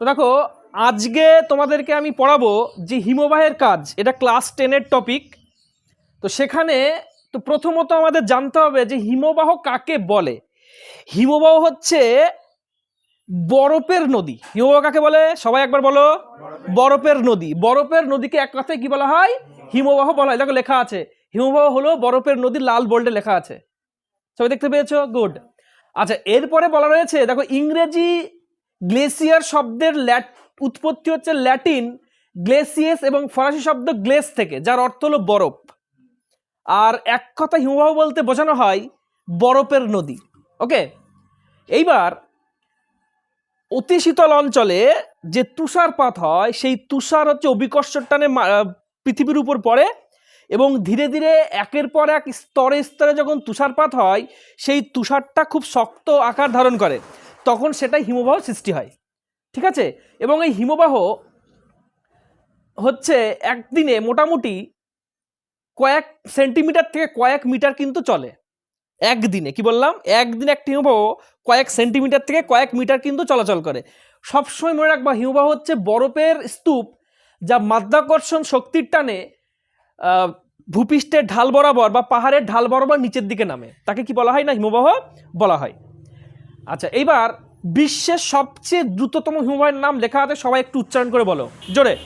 তো দেখো, আজকে তোমাদেরকে আমি পড়াবো যে হিমবাহের কাজ, এটা ক্লাস টেনের টপিক তো সেখানে তো প্রথমত আমাদের জানতে হবে যে হিমবাহ কাকে বলে? হিমবাহ হচ্ছে বরফের নদী। হিমবাহ কাকে বলে? সবাই একবার বলো। বরফের নদী। বরফের নদীকে এক কথায় কি বলা হয়? হিমবাহ বলা হয়। দেখো, লেখা আছে। হিমবাহ হলো বরফের নদী লাল বোল্ডে লেখা আছে। সবাই দেখতে পেয়েছ? গুড। আচ্ছা এরপরে বলা রয়েছে, দেখো, ইংরেজি গ্লেসিয়ার শব্দের ল্যাট উৎপত্তি হচ্ছে ল্যাটিন গ্লেসিয়েস এবং ফরাসি শব্দ গ্লেস থেকে, যার অর্থ হলো বরফ। আর এক কথা হিমবাহ বলতে বোঝানো হয় বরফের নদী। ওকে? এইবার অতি শীতল অঞ্চলে যে তুষারপাত হয়, সেই তুষার হচ্ছে অভিকর্ষর টানে পৃথিবীর উপর পড়ে এবং ধীরে ধীরে একের পর এক স্তরে স্তরে যখন তুষারপাত হয়, সেই তুষারটা খুব শক্ত আকার ধারণ করে। তখন সেটাই হিমবাহ সৃষ্টি হয়। ঠিক আছে? এবং এই হিমবাহ হচ্ছে একদিনে মোটামুটি কয়েক সেন্টিমিটার থেকে কয়েক মিটার কিন্তু চলে। একদিনে, কি বললাম? একদিনে একটি হিমবাহ কয়েক সেন্টিমিটার থেকে কয়েক মিটার কিন্তু চলাচল করে। সবসময় মনে রাখবা, হিমবাহ হচ্ছে বরফের স্তূপ যা মাধ্যাকর্ষণ শক্তির টানে ভূপৃষ্ঠের ঢাল বরাবর বা পাহাড়ের ঢাল বরাবর নিচের দিকে নামে। তাকে কি বলা হয় না? হিমবাহ বলা হয়। আচ্ছা এইবার বিশ্বের সবচেয়ে দ্রুততম হিমবাহের নাম লেখা আছে সবাই একটু উচ্চারণ করে বলো। জোরে।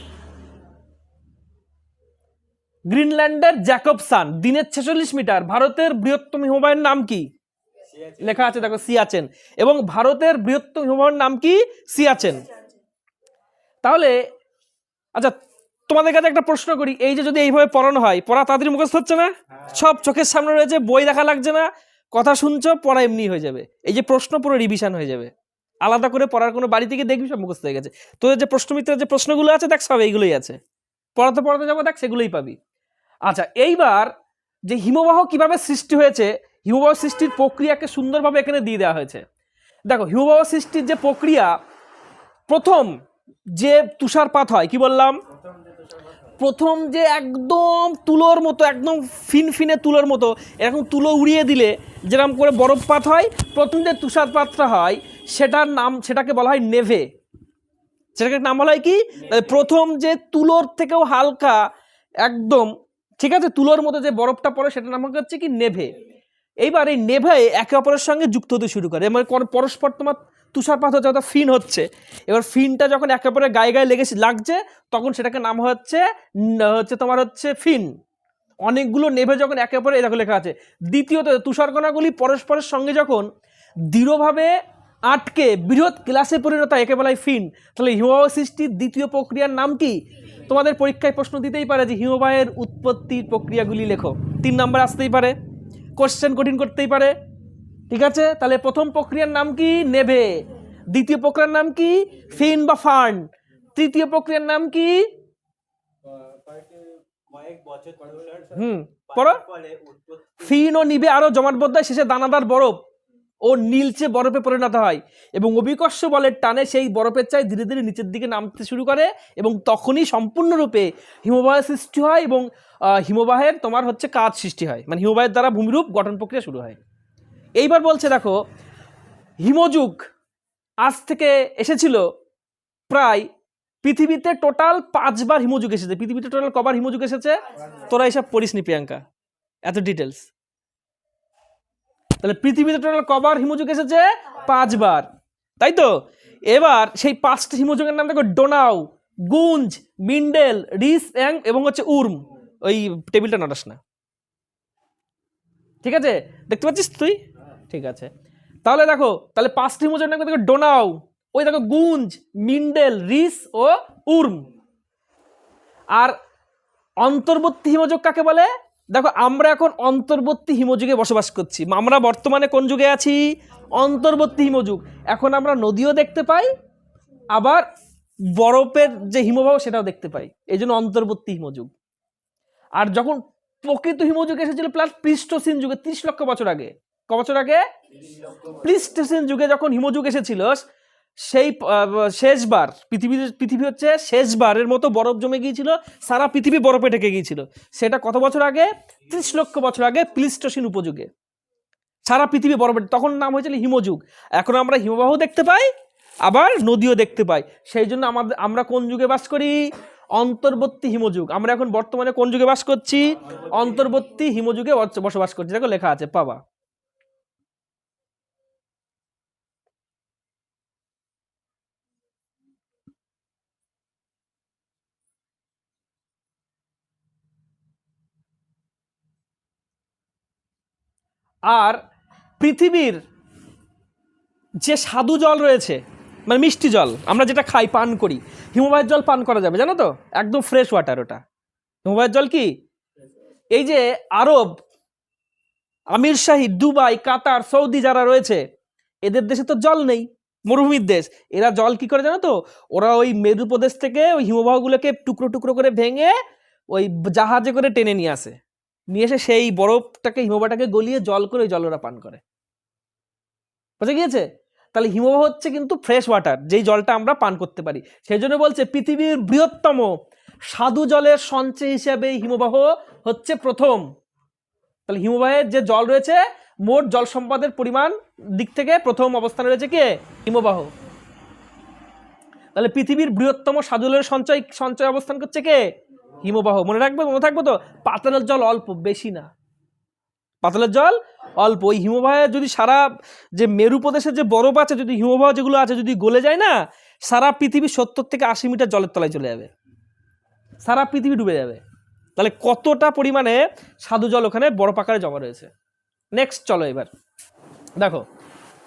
গ্রিনল্যান্ডের জ্যাকবসান দিনের ছেচল্লিশ মিটার ভারতের বৃহত্তম হিমবাহের নাম কি? লেখা আছে দেখো সিয়াচেন। এবং ভারতের বৃহত্তম হিমবাহের নাম কি? সিয়াচেন। তাহলে আচ্ছা তোমাদের কাছে একটা প্রশ্ন করি এই যে যদি এইভাবে পড়ানো হয় পড়া তাড়াতাড়ি মুখস্থ হচ্ছে না? সব চোখের সামনে রয়েছে বই দেখা লাগছে না কথা শুনছো, পড়া এমনি হয়ে যাবে। এই যে প্রশ্ন পুরো রিভিশন হয়ে যাবে। আলাদা করে পড়ার কোনো বাড়ি থেকে দেখবি, সব মুখস্থ হয়ে গেছে। তোদের যে প্রশ্নমিত্রের যে প্রশ্নগুলো আছে, দেখ সব এইগুলোই আছে। পড়াতে পড়াতে যাব, দেখ সেগুলোই পাবি। আচ্ছা এইবার যে হিমবাহ কীভাবে সৃষ্টি হয়েছে, হিমবাহ সৃষ্টির প্রক্রিয়াকে সুন্দরভাবে এখানে দিয়ে দেওয়া হয়েছে। দেখো, হিমবাহ সৃষ্টির যে প্রক্রিয়া, প্রথম যে তুষারপাত হয়, কি বললাম? প্রথম যে একদম তুলোর মতো একদম ফিনফিনে তুলোর মতো এরকম তুলো উড়িয়ে দিলে যেরকম করে বরফপাত হয় প্রথম যে তুষারপাতটা হয় সেটার নাম সেটাকে বলা হয় নেভে। সেটাকে নাম বলা হয় কি? প্রথম যে তুলোর থেকেও হালকা একদম ঠিক আছে তুলোর মতো যে বরফটা পড়ে সেটার নাম হচ্ছে কি নেভে। এইবার এই নেভে একে অপরের সঙ্গে যুক্ত হতে শুরু করে। মানে পরস্পর তোমার তুষারপাত হচ্ছে, অর্থাৎ ফিন হচ্ছে। এবার ফিনটা যখন একে অপরের গায়ে গায়ে লেগে লাগছে, তখন সেটাকে নাম হচ্ছে হচ্ছে তোমার হচ্ছে ফিন। অনেকগুলো নেভে যখন একে অপরে এরকম লেখা আছে। দ্বিতীয়ত, তুষারকণাগুলি পরস্পরের সঙ্গে যখন দৃঢ়ভাবে আটকে, বৃহৎ ক্লাসে পরিণত একে বলা হয় ফিন, তাহলে হিমবাহ সৃষ্টির দ্বিতীয় প্রক্রিয়ার নাম কি? তোমাদের পরীক্ষায় প্রশ্ন দিতেই পারে যে হিমবাহের উৎপত্তির প্রক্রিয়াগুলি লেখো। তিন নাম্বার আসতেই পারে। কোশ্চেন কঠিন করতেই পারে। ঠিক আছে? তাহলে প্রথম প্রক্রিয়ার নাম কি? নেভে। দ্বিতীয় প্রক্রিয়ার নাম কি? ফিন বা ফার্ন। তৃতীয় প্রক্রিয়ার নাম কি? হুম ফিন ও নিবে আরও জমাটবদ্ধ হয় শেষে দানাদার বরফ ও নীলচে বরফে পরিণত হয় এবং অভিকর্ষ বলের টানে সেই বরফের চাই ধীরে ধীরে নিচের দিকে নামতে শুরু করে এবং তখনই সম্পূর্ণরূপে হিমবাহের সৃষ্টি হয় এবং হিমবাহের তোমার হচ্ছে কাজ সৃষ্টি হয়। মানে হিমবাহের দ্বারা ভূমিরূপ গঠন প্রক্রিয়া শুরু হয়। এইবার বলছে, দেখো, হিমযুগ আজ থেকে এসেছিল প্রায় পৃথিবীতে টোটাল পাঁচবার হিমযুগ এসেছে। পৃথিবীতে টোটাল কবার হিমযুগ এসেছে? তোরা এসব পড়িস নি, প্রিয়াঙ্কা। এত ডিটেলস তাহলে পৃথিবীতে টোটাল কবার হিমযুগ এসেছে? পাঁচবার। তাই তো? এবার সেই পাঁচটি হিমযুগের নাম দেখো, ডোনাউ, গুঞ্জ, মিন্ডেল, রিস, অ্যাং এবং হচ্ছে উর্ম। ওই টেবিলটা নাটাস না। ঠিক আছে? দেখতে পাচ্ছিস তুই? ঠিক আছে। তাহলে দেখো, তাহলে পাঁচটি হিমযুগের নাম দেখো? ডোনাউ। ওই দেখো, গুঞ্জ, মিন্ডেল, রিস ও উর্ম। আর অন্তর্বর্তী হিমযুগ কাকে বলে? দেখো, আমরা এখন অন্তর্বর্তী হিমযুগে বসবাস করছি। আমরা বর্তমানে কোন যুগে আছি? অন্তর্বর্তী হিমযুগ। এখন আমরা নদীও দেখতে পাই, আবার বরফের যে হিমবাহ সেটাও দেখতে পাই। এই জন্য অন্তর্বর্তী হিমযুগ। আর যখন প্রকৃত হিমযুগ এসেছিল প্লাস পৃষ্ঠসীন যুগে, ত্রিশ লক্ষ বছর আগে ক বছর আগে? প্লিস্টোসিন যুগে যখন হিমযুগ এসেছিল, সেই শেষবার, পৃথিবীর, পৃথিবী হচ্ছে শেষবারের মতো বরফ জমে গিয়েছিল, সারা পৃথিবী বরফে ঢেকে গিয়েছিল। সেটা কত বছর আগে? ত্রিশ লক্ষ বছর আগে প্লিস্টোসিন উপযুগে। সারা পৃথিবী বরফে, তখন নাম হয়েছিল হিমযুগ। এখন আমরা হিমবাহ দেখতে পাই, আবার নদীও দেখতে পাই। সেই জন্য আমাদের, আমরা কোন যুগে বাস করি? অন্তর্বর্তী হিমযুগ। আমরা এখন বর্তমানে কোন যুগে বাস করছি? অন্তর্বর্তী হিমযুগে বসবাস করছি। দেখো লেখা আছে, পাবা। আর পৃথিবীর যে স্বাদু জল রয়েছে মানে মিষ্টি জল, আমরা যেটা খাই, পান করি, হিমবাহের জল পান করা যাবে, জানো তো? একদম ফ্রেশ ওয়াটার ওটা। হিমবাহের জল কি? এই যে আরব, আমির শাহী, দুবাই, কাতার, সৌদি যারা রয়েছে, এদের দেশে তো জল নেই, মরুভূমির দেশ। এরা জল কি করে জানো তো? ওরা ওই মেরু প্রদেশ থেকে ওই হিমবাহগুলোকে টুকরো টুকরো করে ভেঙে ওই জাহাজে করে টেনে নিয়ে আসে। নিয়ে এসে সেই বরফটাকে, হিমবাহটাকে গলিয়ে জল করে ওই জল ওরা পান করে। বুঝে গিয়েছে? তাহলে হিমবাহ হচ্ছে কিন্তু ফ্রেশ ওয়াটার যেই জলটা আমরা পান করতে পারি। সেই জন্য বলছে পৃথিবীর বৃহত্তম স্বাদু জলের সঞ্চয় হিসেবে হিমবাহ হচ্ছে প্রথম। তাহলে হিমবাহের যে জল রয়েছে, মোট জল সম্পদের পরিমাণ দিক থেকে প্রথম অবস্থানে রয়েছে কে? হিমবাহ। তাহলে পৃথিবীর বৃহত্তম সাধু জলের সঞ্চয় সঞ্চয় অবস্থান করছে কে? হিমবাহ, মনে রাখবে? মনে থাকবে তো? পাতালের জল অল্প, বেশি না। পাতালের জল অল্প। ওই হিমবাহে যদি সারা যে মেরু প্রদেশের যে বরফ আছে, যদি হিমবাহ যেগুলো আছে, যদি গলে যায় না, সারা পৃথিবী সত্তর থেকে আশি মিটার জলের তলায় চলে যাবে। সারা পৃথিবী ডুবে যাবে। তাহলে কতটা পরিমাণে সাধু জল ওখানে বরফ আকারে জমা রয়েছে? নেক্সট চলো এবার। দেখো,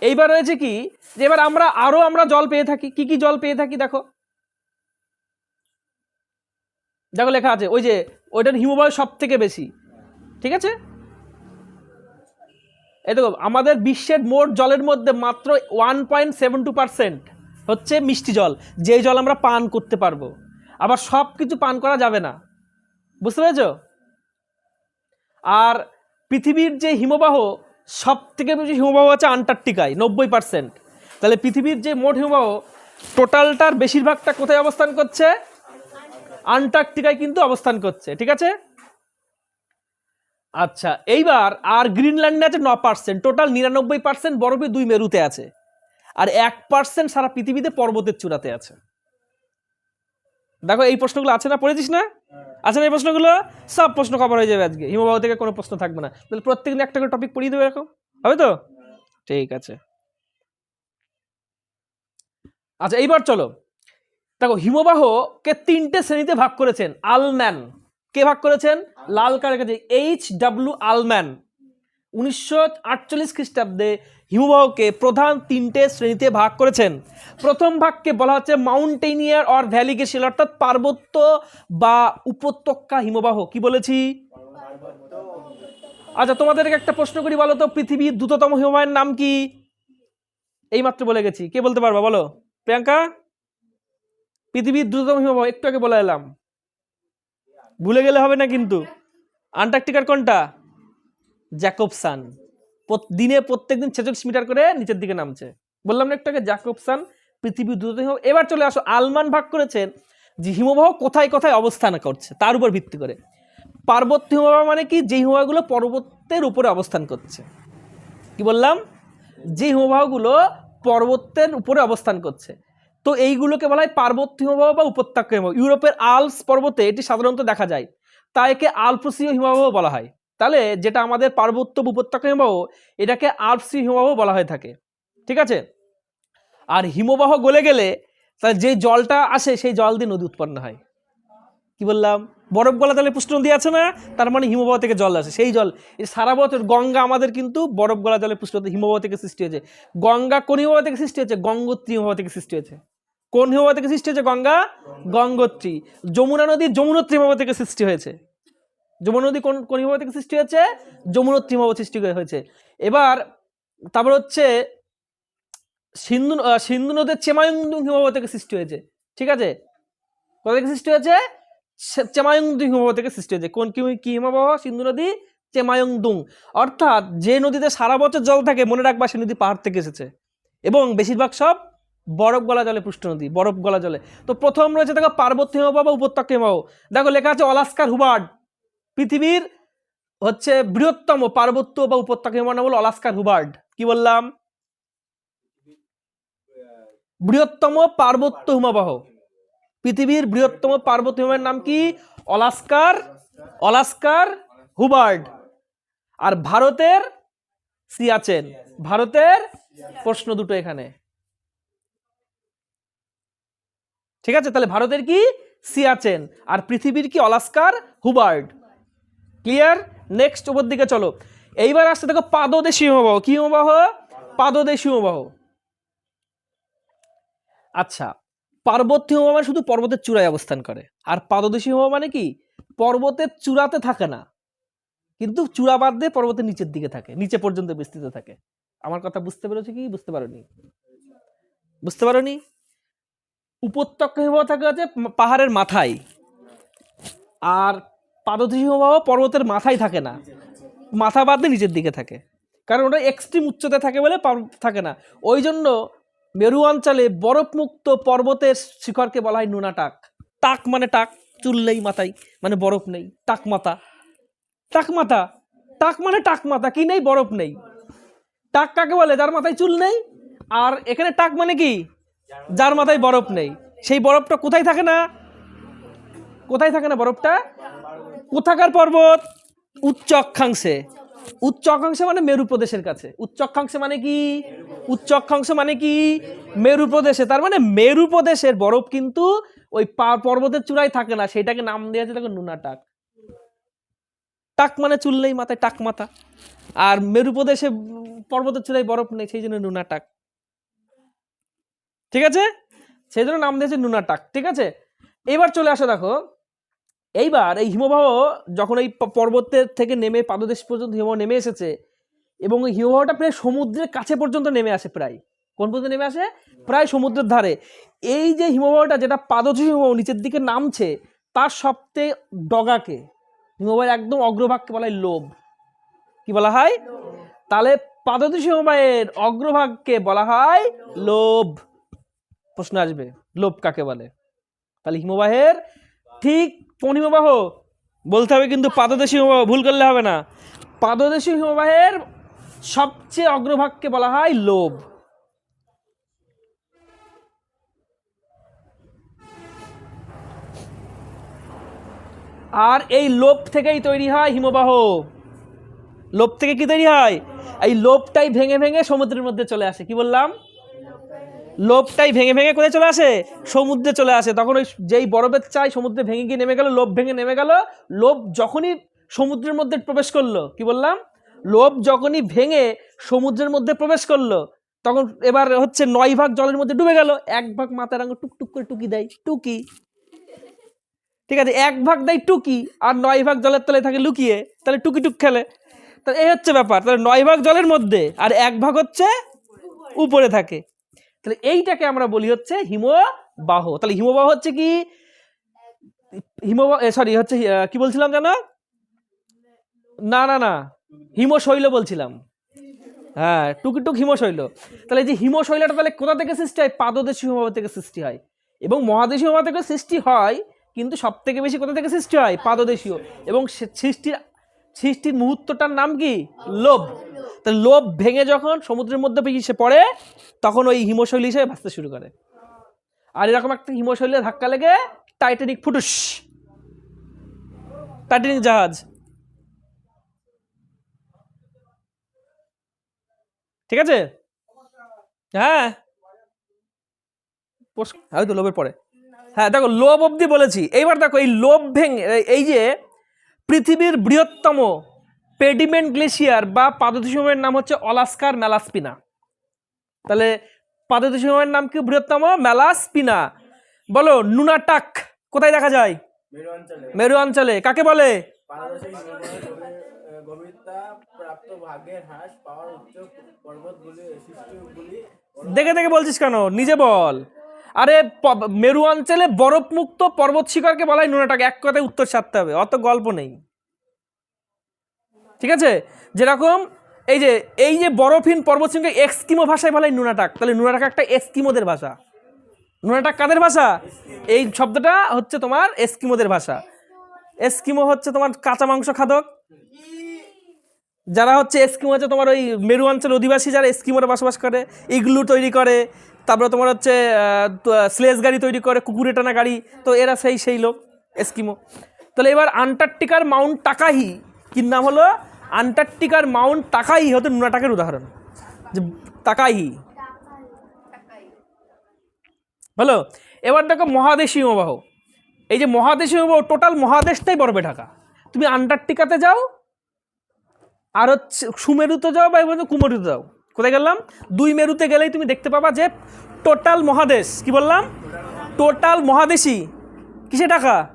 এইবার রয়েছে কি? যে এবার আমরা আরও আমরা জল পেয়ে থাকি। কি কি জল পেয়ে থাকি? দেখো। দেখো লেখা আছে, ওই যে, ওইটার হিমবাহ সব থেকে বেশি। ঠিক আছে? এই দেখো, আমাদের বিশ্বের মোট জলের মধ্যে মাত্র one point seven two percent হচ্ছে মিষ্টি জল যেই জল আমরা পান করতে পারব। আবার সব কিছু পান করা যাবে না। বুঝতে পেরেছ? আর পৃথিবীর যে হিমবাহ সব থেকে বেশি হিমবাহ আছে আন্টার্কটিকায়, নব্বই পার্সেন্ট তাহলে পৃথিবীর যে মোট হিমবাহ, টোটালটার বেশিরভাগটা কোথায় অবস্থান করছে? আন্টার্কটিকায় কিন্তু অবস্থান করছে, ঠিক আছে? আচ্ছা এইবার আর গ্রিনল্যান্ডে আছে ন পার্সেন্ট টোটাল নিরানব্বই পার্সেন্ট বরফে দুই মেরুতে আছে। আর এক পার্সেন্ট সারা পৃথিবীতে পর্বতের চূড়াতে আছে। দেখো, এই প্রশ্নগুলো আছে না? পড়েছিস না? আছে না এই প্রশ্নগুলো? সব প্রশ্ন কভার হয়ে যাবে আজকে। হিমবাহ থেকে কোনো প্রশ্ন থাকবে না। তাহলে প্রত্যেকদিন একটা করে টপিক পড়িয়ে দেবে এরকম। হবে তো? ঠিক আছে। আচ্ছা এইবার চলো। দেখো, হিমবাহকে তিনটে শ্রেণীতে ভাগ করেছেন, আলম্যান। কে ভাগ করেছেন? লাল কারের কাছে এইচ ডাব্লিউ আলম্যান। উনিশশো আটচল্লিশ খ্রিস্টাব্দে হিমবাহকে প্রধান তিনটে শ্রেণীতে ভাগ করেছেন। প্রথম ভাগকে বলা হচ্ছে মাউন্টেনিয়ার অর ভ্যালিগেশন অর্থাৎ পার্বত্য বা উপত্যকা হিমবাহ। কি বলেছি? আচ্ছা তোমাদেরকে একটা প্রশ্ন করি বলো তো, পৃথিবীর দ্রুততম হিমবাহের নাম কি? এইমাত্র বলে গেছি। কে বলতে পারবা বলো? প্রিয়াঙ্কা? পৃথিবীর দ্রুততম হিমবাহ একটু আগে বলে এলাম। ভুলে গেলে হবে না কিন্তু। আন্টার্কটিকার কোনটা? জ্যাকবসান। দিনে প্রত্যেক দিন ছেচল্লিশ মিটার করে নিচের দিকে নামছে। বললাম না একটু আগে, জ্যাকবসান পৃথিবীর দ্রুততম হিমবাহ এবার চলে আসো, আলমান ভাগ করেছেন যে হিমবাহ কোথায় কোথায় অবস্থান করছে, তার উপর ভিত্তি করে। পার্বত্য হিমবাহ মানে কি? যে হিমবাহগুলো পর্বতের উপরে অবস্থান করছে। কি বললাম? যে হিমবাহগুলো পর্বতের উপরে অবস্থান করছে। তো এইগুলোকে বলা হয় পার্বত্য হিমবাহ বা উপত্যকা হিমবাহ। ইউরোপের আলস পর্বতে এটি সাধারণত দেখা যায়। তাই একে আলপ্সীয় হিমবাহ বলা হয়। তাহলে যেটা আমাদের পার্বত্য উপত্যকা হিমবাহ, এটাকে আলপসীয় হিমবাহ বলা হয়ে থাকে। ঠিক আছে? আর হিমবাহ গলে গেলে তাহলে যে জলটা আসে, সেই জল দিয়ে নদী উৎপন্ন হয়। কি বললাম? বরফ গলা তাহলে পুষ্ট নদী আছে না? তার মানে হিমবাহ থেকে জল আসে। সেই জল সারা বছর গঙ্গা আমাদের কিন্তু বরফ গলা জলে পুষ্ট হিমবাহ থেকে সৃষ্টি হয়েছে। গঙ্গা কোন হিমবাহ থেকে সৃষ্টি হয়েছে? গঙ্গোত্রী হিমবাহ থেকে সৃষ্টি হয়েছে। কোন হিমবাহ থেকে সৃষ্টি হয়েছে? গঙ্গা গঙ্গোত্রী। যমুনা নদী যমুনোত্রী হিমবাহ থেকে সৃষ্টি হয়েছে। যমুনা নদী কোন কোন হিমবাহ থেকে সৃষ্টি হয়েছে? যমুনোত্রী হিমবাহ সৃষ্টি হয়েছে। এবার তারপর হচ্ছে সিন্ধু সিন্ধু নদের চেমায়ুংদুং হিমবাহ থেকে সৃষ্টি হয়েছে। ঠিক আছে? কোথা থেকে সৃষ্টি হয়েছে? চেমায়ুংদুং হিমবাহ থেকে সৃষ্টি হয়েছে। কোন কি কি হিমবাহ? সিন্ধু নদী চেমায়ুংদুং। অর্থাৎ যে নদীতে সারা বছর জল থাকে মনে রাখবা সে নদী পাহাড় থেকে এসেছে। এবং বেশিরভাগ সব বরফ গলা জলে পুষ্ট নদী, বরফ গলা জলে। তো প্রথম রয়েছে দেখো পার্বত্য হিমবাহ বা উপত্যকা হিমবাহ। দেখো লেখা আছে অলাস্কার হুবার্ড পৃথিবীর হচ্ছে বৃহত্তম পার্বত্য বা উপত্যকা হিমবাহ নাম হলো অলাস্কার হুবার্ড কি বললাম? বৃহত্তম পার্বত্য হিমবাহ। পৃথিবীর বৃহত্তম পার্বত্য হিমবাহের নাম কি? অলাস্কার অলাস্কার হুবার্ড আর ভারতের সিয়াচেন। ভারতের প্রশ্ন দুটো এখানে। ঠিক আছে? তাহলে ভারতের কি? সিয়াচেন। আর পৃথিবীর কি? অলাস্কার? হুবার্ড ক্লিয়ার নেক্সট ওপর দিকে চলো। এইবার আসতে দেখো পাদদেশী হিমবাহ। কি হিমবাহ? পাদদেশী হিমবাহ। আচ্ছা পার্বত্য হিমবাহ মানে শুধু পর্বতের চূড়ায় অবস্থান করে। আর পাদদেশী হিমবাহ মানে কি? পর্বতের চূড়াতে থাকে না। কিন্তু চূড়া বাদ দিয়ে পর্বতের নিচের দিকে থাকে। নিচে পর্যন্ত বিস্তৃত থাকে। আমার কথা বুঝতে পেরেছ কি? বুঝতে পারোনি? বুঝতে পারোনি? উপত্যকা হিমবাহ থাকে হচ্ছে পাহাড়ের মাথায়। আর পাদদেশী হিমবাহ পর্বতের মাথায় থাকে না। মাথা বাদ নিচের দিকে থাকে। কারণ ওটা এক্সট্রিম উচ্চতা থাকে বলে থাকে না। ওই জন্য মেরু অঞ্চলে বরফমুক্ত পর্বতের শিখরকে বলা হয় নুনা টাক। টাক মানে টাক, চুল নেই মাথায় মানে বরফ নেই, টাক মাথা। টাক মাথা, টাক মানে টাক মাথা, কি নেই? বরফ নেই। টাক কাকে বলে? যার মাথায় চুল নেই। আর এখানে টাক মানে কি? যার মাথায় বরফ নেই। সেই বরফটা কোথায় থাকে না? কোথায় থাকে না বরফটা? কোথাকার পর্বত? উচ্চ অক্ষাংশে উচ্চ অক্ষাংশে মানে মেরু প্রদেশের কাছে। উচ্চ অক্ষাংশে মানে কি? উচ্চ অক্ষাংশ মানে কি? মেরু প্রদেশে তার মানে মেরু প্রদেশের বরফ কিন্তু ওই পর্বতের চূড়ায় থাকে না। সেটাকে নাম দিয়েছে দেখো নুনা টাক। মানে চুল নেই, মাথায় টাক মাথা। আর মেরু প্রদেশে পর্বতের চূড়ায় বরফ নেই, সেই জন্য নুনা টাক। ঠিক আছে? সেই জন্য নাম দিয়েছে নুনা টাক, ঠিক আছে? এবার চলে আসো দেখো। এইবার এই হিমবাহ যখন এই পর্বতের থেকে নেমে, পাদদেশ পর্যন্ত হিমবাহ নেমে এসেছে এবং এই হিমবাহটা প্রায় সমুদ্রের কাছে পর্যন্ত নেমে আসে প্রায়। কোন পর্যন্ত নেমে আসে? প্রায় সমুদ্রের ধারে। এই যে হিমবাহটা যেটা পাদদেশী হিমবাহ নিচের দিকে নামছে, তার সবচেয়ে ডগাকে, হিমবাহের একদম অগ্রভাগকে বলা হয় লোভ কি বলা হয়? তাহলে পাদদেশী হিমবাহের অগ্রভাগকে বলা হয় লোভ প্রশ্ন আসবে, লোভ কাকে বলে? তাহলে হিমবাহের ঠিক কোন হিমবাহ? বলতে হবে কিন্তু পাদদেশী হিমবাহ, ভুল করলে হবে না। পাদদেশী হিমবাহের সবচেয়ে অগ্রভাগকে বলা হয় লোভ। আর এই লোভ থেকেই তৈরি হয় হিমবাহ। লোভ থেকে কি তৈরি হয়? এই লোভটাই ভেঙে ভেঙে সমুদ্রের মধ্যে চলে আসে। কি বললাম? লোভটাই ভেঙে ভেঙে কোথায় চলে আসে? সমুদ্রে চলে আসে। তখন ওই যেই বরফের চাই, সমুদ্রে ভেঙে গিয়ে নেমে গেল, লোভ ভেঙে নেমে গেল। লোভ যখনই সমুদ্রের মধ্যে প্রবেশ করল, কি বললাম? লোভ যখনই ভেঙে সমুদ্রের মধ্যে প্রবেশ করল, তখন এবার হচ্ছে নয় ভাগ জলের মধ্যে ডুবে গেল। এক ভাগ মাথার আঙুল টুকটুক করে টুকি দেয়, টুকি। ঠিক আছে, এক ভাগ দেয় টুকি আর নয় ভাগ জলের তলায় থাকে লুকিয়ে, তাহলে টুকি টুক খেলে। তাহলে এই হচ্ছে ব্যাপার, তাহলে নয় ভাগ জলের মধ্যে আর এক ভাগ হচ্ছে উপরে থাকে। তাহলে এইটাকে আমরা বলি হচ্ছে হিমবাহ। তাহলে হিমবাহ হচ্ছে কি? হিমবাহ সরি হচ্ছে কি বলছিলাম জানো না না না, হিমশৈল বলছিলাম। হ্যাঁ টুকিটুক হিমশৈল। তাহলে যে হিমশৈলটা তাহলে কোথা থেকে সৃষ্টি হয়? পাদদেশী হিমবাহ থেকে সৃষ্টি হয়। এবং মহাদেশীয় হিমবাহ থেকে সৃষ্টি হয়, কিন্তু সব থেকে বেশি কোথা থেকে সৃষ্টি হয়? পাদদেশীয়। এবং সৃষ্টির সৃষ্টির মুহূর্তটার নাম কি? লোভ। তা লোভ ভেঙে যখন সমুদ্রের মধ্যে এসে পড়ে, তখন ওই হিমশৈলী হিসেবে ভাসতে শুরু করে। আর এরকম একটা হিমশৈলে ধাক্কা লেগে টাইটানিক ফুটুস। টাইটানিক জাহাজ। ঠিক আছে? হ্যাঁ। পোষ- হ্যাঁ তো লোভের পরে। হ্যাঁ দেখো, লোভ অবধি বলেছি। এইবার দেখো, এই লোভ ভেঙে এই যে পৃথিবীর বৃহত্তম পেডিমেন্ট গ্লেশিয়ার বা পাদদেশী হিমবাহের নাম হচ্ছে অলাস্কার ম্যালাসপিনা। তাহলে পাদদেশী হিমবাহের নাম কি বৃহত্তম? ম্যালাসপিনা। বলো, নুনাটাক, কোথায় দেখা যায়? মেরু অঞ্চলে। কাকে বলে? দেখে দেখে বলছিস কেন? নিজে বল। আরে মেরু অঞ্চলে বরফমুক্ত পর্বত শিখরকে বলা হয় নুনাটাক, এক কথায় উত্তর সারতে হবে, অত গল্প নেই। ঠিক আছে? যেরকম এই যে এই যে বরফহীন পর্বত শৃঙ্গ এক্সকিমো ভাষায় বলা হয় নুনাটাক, তাহলে নুনাটাক একটা এস্কিমোদের ভাষা। নুনাটাক কাদের ভাষা? এই শব্দটা হচ্ছে তোমার এস্কিমোদের ভাষা। এস্কিমো হচ্ছে তোমার কাঁচা মাংস খাদক। যারা হচ্ছে এস্কিমো হচ্ছে তোমার ওই মেরু অঞ্চল অধিবাসী, যারা এস্কিমোরা বসবাস করে, ইগলু তৈরি করে তারপরে তোমার হচ্ছে স্লেজ গাড়ি তৈরি করে কুকুরে টানা গাড়ি, তো এরা সেই সেই লোক, এস্কিমো। তাহলে এবার আন্টার্কটিকার মাউন্ট টাকাহি কি নাম হলো? আন্টার্কটিকার মাউন্ট টাকাহি হতে নুনাটাকের উদাহরণ। যে তাকাহি হলো এবার দেখো মহাদেশীয় হিমবাহ। এই যে মহাদেশীয় হিমবাহ, টোটাল মহাদেশটাই বরফে ঢাকা তুমি আন্টার্কটিকাতে যাও, আর হচ্ছে সুমেরুতে যাও বা এবার কুমেরুতে যাও। কোথায় গেলাম? দুই মেরুতে গেলেই তুমি দেখতে পাবা যে টোটাল মহাদেশ, কি বললাম? টোটাল মহাদেশী। কিসে ঢাকা?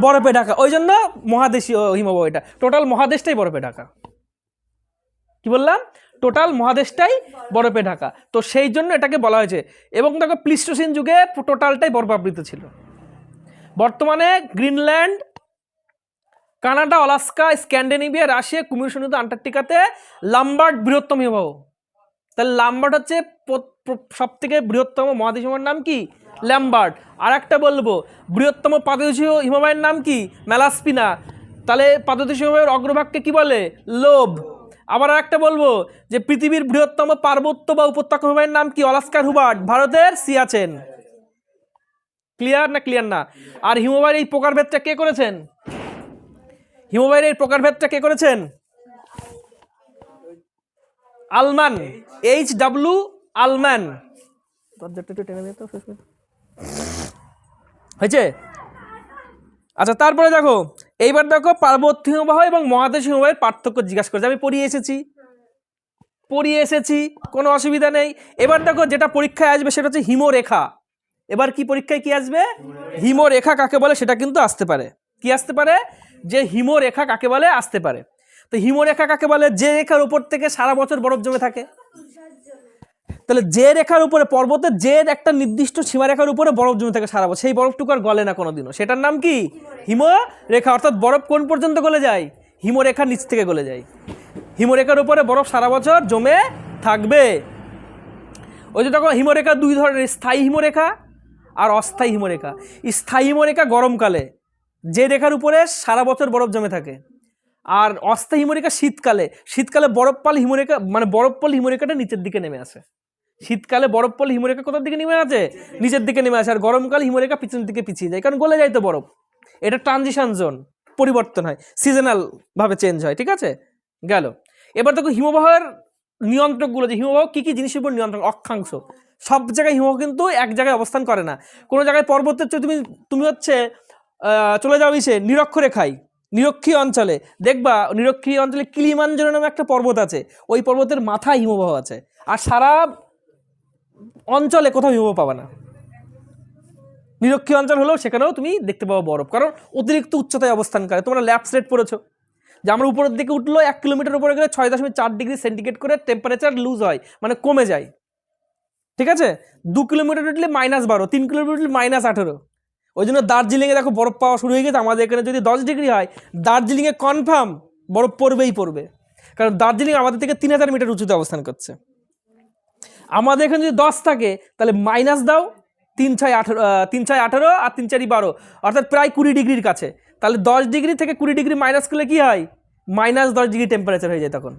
বরফে ঢাকা। ওই জন্য মহাদেশীয় হিমবাহ এটা। টোটাল মহাদেশটাই বরফে ঢাকা। কি বললাম? টোটাল মহাদেশটাই বরফে ঢাকা। তো সেই জন্য এটাকে বলা হয়েছে। এবং দেখো, প্লিস্টোসিন যুগে টোটালটাই বরফাবৃত ছিল। বর্তমানে Greenland Canada Alaska Scandinavia, Russia কুমিরসনিত আন্টার্কটিকাতে লাম্বার্ড বৃহত্তম হিমবাহ। তাহলে লাম্বার্ড হচ্ছে সব থেকে বৃহত্তম মহাদেশ হিমবাহের নাম কি? ল্যাম্বার্ড আর একটা বলব, বৃহত্তম পাদদেশীয় হিমবাহের নাম কি? ম্যালাসপিনা। তাহলে পাদদেশীয় হিমবাহের অগ্রভাগকে কি বলে? লোভ আবার আর একটা বলব, যে পৃথিবীর বৃহত্তম পার্বত্য বা উপত্যকা হিমবাহের নাম কি? অলাস্কার হুবার্ট, ভারতের সিয়াচেন। ক্লিয়ার না ক্লিয়ার না? আর হিমবাহের এই প্রকারভেদটা কে করেছেন? হিমবাহের এই প্রকারভেদটা কে করেছেন? Ahlmann H W Ahlmann. হয়েছে? আচ্ছা তারপরে দেখো এইবার দেখো পার্বত্য হিমবাহ এবং মহাদেশ হিমবাহের পার্থক্য জিজ্ঞাসা করেছে। আমি পড়িয়ে এসেছি। পড়িয়ে এসেছি কোনো অসুবিধা নেই। এবার দেখো যেটা পরীক্ষায় আসবে সেটা হচ্ছে হিমরেখা। এবার কি পরীক্ষায় কি আসবে? হিমরেখা কাকে বলে সেটা কিন্তু আসতে পারে। কি আসতে পারে? যে হিমরেখা কাকে বলে? আসতে পারে। তো হিমরেখা কাকে বলে? যে রেখার উপর থেকে সারা বছর বরফ জমে থাকে। তাহলে যে রেখার উপরে, পর্বতের যে একটা নির্দিষ্ট সীমারেখার উপরে বরফ জমে থাকে সারা বছর, সেই বরফটুকু আর গলে না কোনোদিনও। সেটার নাম কি? হিমরেখা। অর্থাৎ বরফ কোন পর্যন্ত গলে যায়? হিমরেখার নিচ থেকে গলে যায়। হিমরেখার উপরে বরফ সারা বছর জমে থাকবে। ওই যে তখন হিমরেখা দুই ধরনের, স্থায়ী হিমরেখা আর অস্থায়ী হিমরেখা। স্থায়ী হিমরেখা গরমকালে যে রেখার উপরে সারা বছর বরফ জমে থাকে। আর অস্থায়ী হিমরেখা শীতকালে শীতকালে বরফ পাল হিমরেখা মানে বরফ পাল হিমরেখাটা নিচের দিকে নেমে আসে। শীতকালে বরফ পাল হিমরেখা কোথার দিকে নেমে আসে? নিচের দিকে নেমে আসে। আর গরমকাল হিমরেখা পিছনের দিকে পিছিয়ে যায়। কারণ গলে যায় তো বরফ। এটা ট্রানজিশন জোন, পরিবর্তন হয়, সিজনাল ভাবে চেঞ্জ হয়, ঠিক আছে? গেল। এবার দেখো হিমবাহের নিয়ন্ত্রকগুলো যে, হিমবাহ কী কী জিনিসের উপর নিয়ন্ত্রক? অক্ষাংশ। সব জায়গায় হিমবাহ কিন্তু এক জায়গায় অবস্থান করে না। কোনো জায়গায় পর্বতের চেয়ে তুমি তুমি হচ্ছে চলে যাও ইসে, নিরক্ষরেখায়, নিরক্ষীয় অঞ্চলে। দেখবা, নিরক্ষীয় অঞ্চলে কিলিমাঞ্জরো নামে একটা পর্বত আছে। ওই পর্বতের মাথায় হিমবাহ আছে। আর সারা অঞ্চলে কোথাও হিমবাহ পাবে না। নিরক্ষীয় অঞ্চল হলেও সেখানেও তুমি দেখতে পাবো বরফ। কারণ অতিরিক্ত উচ্চতায় অবস্থান করে। তোমরা ল্যাপস রেট পড়েছো। যে আমরা উপরের দিকে উঠল, এক কিলোমিটার উপরে গেলে ছয় দশমিক চার ডিগ্রি সেন্টিগ্রেড করে টেম্পারেচার লুজ হয়। মানে কমে যায়। ঠিক আছে? দু কিলোমিটার উঠলে মাইনাস বারো, তিন কিলোমিটার উঠলে মাইনাস আঠেরো। ওই জন্য দার্জিলিংয়ে দেখো বরফ পাওয়া শুরু হয়ে গেছে। আমাদের এখানে যদি দশ ডিগ্রি হয়, দার্জিলিংয়ে কনফার্ম বরফ পড়বেই পড়বে। কারণ দার্জিলিং আমাদের থেকে তিন হাজার মিটার উঁচুতে অবস্থান করছে। আমাদের এখানে যদি দশ থাকে, তাহলে মাইনাস দাও তিন ছয় আঠারো তিন ছয় আঠেরো আর তিন চারি বারো। অর্থাৎ প্রায় কুড়ি ডিগ্রির কাছে। তাহলে দশ ডিগ্রি থেকে কুড়ি ডিগ্রি মাইনাস করলে কী হয়? মাইনাস দশ ডিগ্রি টেম্পারেচার হয়ে যায় তখন।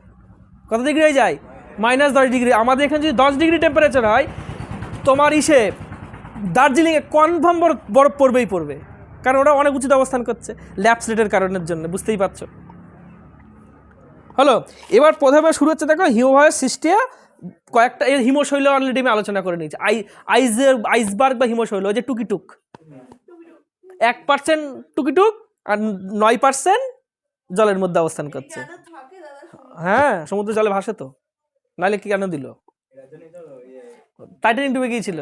কত ডিগ্রি হয়ে যায়? মাইনাস দশ ডিগ্রি। আমাদের এখানে যদি দশ ডিগ্রি টেম্পারেচার হয়, তোমার ইসে দার্জিলিংয়ে কনফার্ম বরফ বরফ পড়বেই পড়বে। কারণ ওরা অনেক উঁচুতে অবস্থান করছে ল্যাপস রেটের কারণের জন্য, বুঝতেই পারছ? হলো এবার প্রথমে শুরু হচ্ছে দেখো হিমবাহের সৃষ্টি কয়েকটা এর হিমশৈল অলরেডি আমি আলোচনা করে নিয়েছি। আই আইসের আইসবার্গ বা হিমশৈল, ওই যে টুকিটুক। এক পার্সেন্ট টুকিটুক আর নয় পার্সেন্ট জলের মধ্যে অবস্থান করছে। হ্যাঁ সমুদ্র জলে ভাসে তো। নাহলে কি কেন দিল? টাইটানিক ডুবে গিয়েছিল।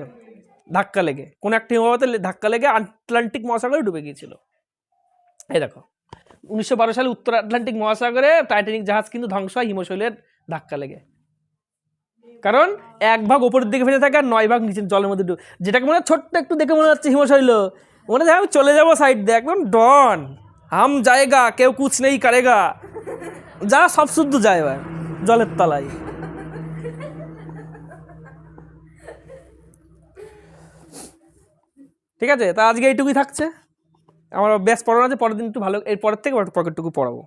ধাক্কা লেগে, কোন একটা হিমবাহতে ধাক্কা লেগে আটলান্টিক মহাসাগরে ডুবে গিয়েছিল। এই দেখো, উনিশশো বারো সালে উত্তর আটলান্টিক মহাসাগরে টাইটানিক জাহাজ কিন্তু ধ্বংস হয়, হিমশৈলের ধাক্কা লেগে। কারণ এক ভাগ ওপরের দিকে ভেসে থাকে আর নয় ভাগ নিচের জলের মধ্যে ডুবে যেটাকে মনে হয় ছোট্ট একটু দেখে মনে হচ্ছে হিমশৈল। মনে হয় আমি চলে যাব সাইড দিয়ে, একদম ডন হাম জায়গা, কেউ কুছ নেই কারেগা। যা সব শুদ্ধ যায় জলের তলায়। ঠিক আছে? তা আজকে এইটুকুই থাকছে। আমার ব্যাস পড়ানো আছে, পরের দিন একটু ভালো, এর পরের থেকে পকেটটুকু পড়াবো।